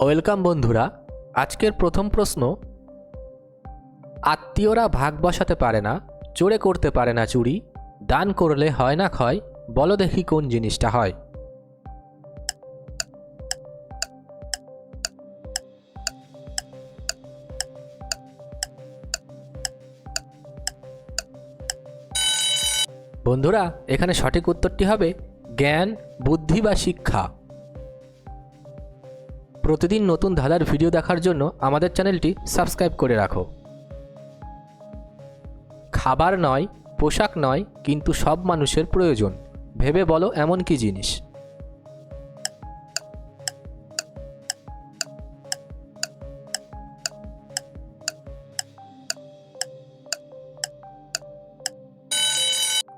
Welcome বন্ধুরা, আজকের প্রথম প্রশ্ন, আত্মীয়রা ভাগ বসাতে পারে না, চোরে করতে পারে না চুরি, দান করলে হয় না ক্ষয়, বলো দেখি কোন জিনিসটা হয়। বন্ধুরা, এখানে সঠিক উত্তরটি হবে জ্ঞান, বুদ্ধি বা শিক্ষা। প্রতিদিন নতুন ধাঁধার ভিডিও দেখার জন্য আমাদের চ্যানেলটি সাবস্ক্রাইব করে রাখো। খাবার নয়, পোশাক নয়, কিন্তু সব মানুষের প্রয়োজন। ভেবে বলো এমন কি জিনিস?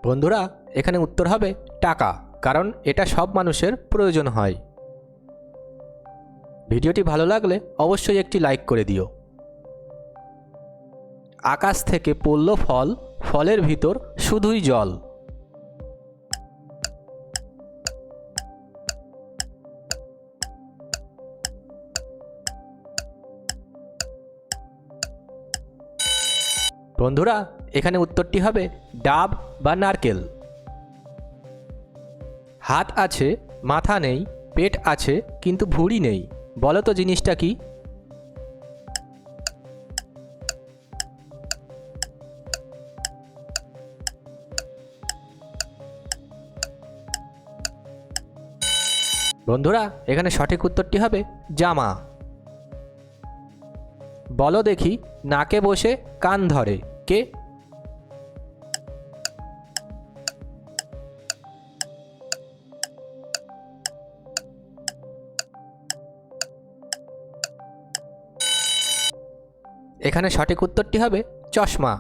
বন্ধুরা, এখানে উত্তর হবে টাকা, কারণ এটা সব মানুষের প্রয়োজন হয়। ভিডিওটি ভালো লাগলে অবশ্যই একটি লাইক করে দিও। আকাশ থেকে পড়ল ফল, ফলের ভিতর শুধুই জল। বন্ধুরা, এখানে উত্তরটি হবে ডাব বা নারকেল। হাত আছে, মাথা নেই, পেট আছে, কিন্তু ভুঁড়ি নেই। বলো তো জিনিসটা কি? বন্ধুরা, এখানে সঠিক উত্তরটি হবে জামা। বলো দেখি, নাকে বসে কান ধরে, কে এখানে সঠিক উত্তরটি হবে চশমা।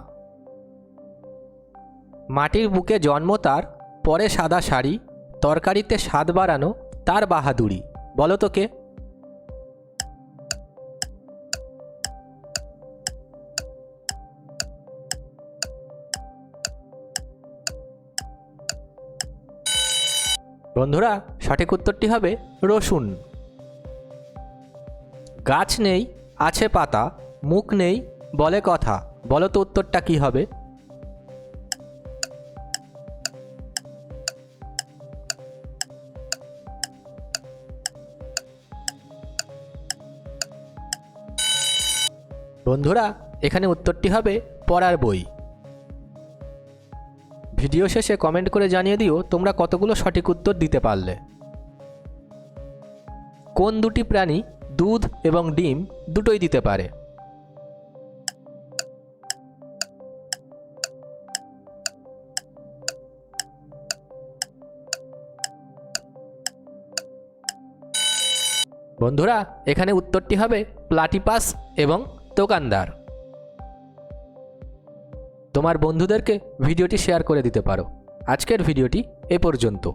মাটির বুকে জন্ম তার, পরে সাদা শাড়ি, তরকারিতে স্বাদ বাড়ানো তার বাহাদুরি। বলো তো কে? বন্ধুরা, সঠিক উত্তরটি হবে রসুন। গাছ নেই, আছে পাতা। মুখ নেই, বলে কথা। বলো তো উত্তরটা কি হবে? বন্ধুরা, এখানে উত্তরটি হবে পড়ার বই। ভিডিও শেষে কমেন্ট করে জানিয়ে দিও তোমরা কতগুলো সঠিক উত্তর দিতে পারলে। কোন দুটি প্রাণী, দুধ এবং ডিম, দুটোই দিতে পারে। বন্ধুরা, এখানে উত্তরটি হবে প্লাটিপাস এবং দোকানদার তোমার বন্ধুদেরকে ভিডিওটি শেয়ার করে দিতে পারো। আজকের ভিডিওটি এ পর্যন্ত।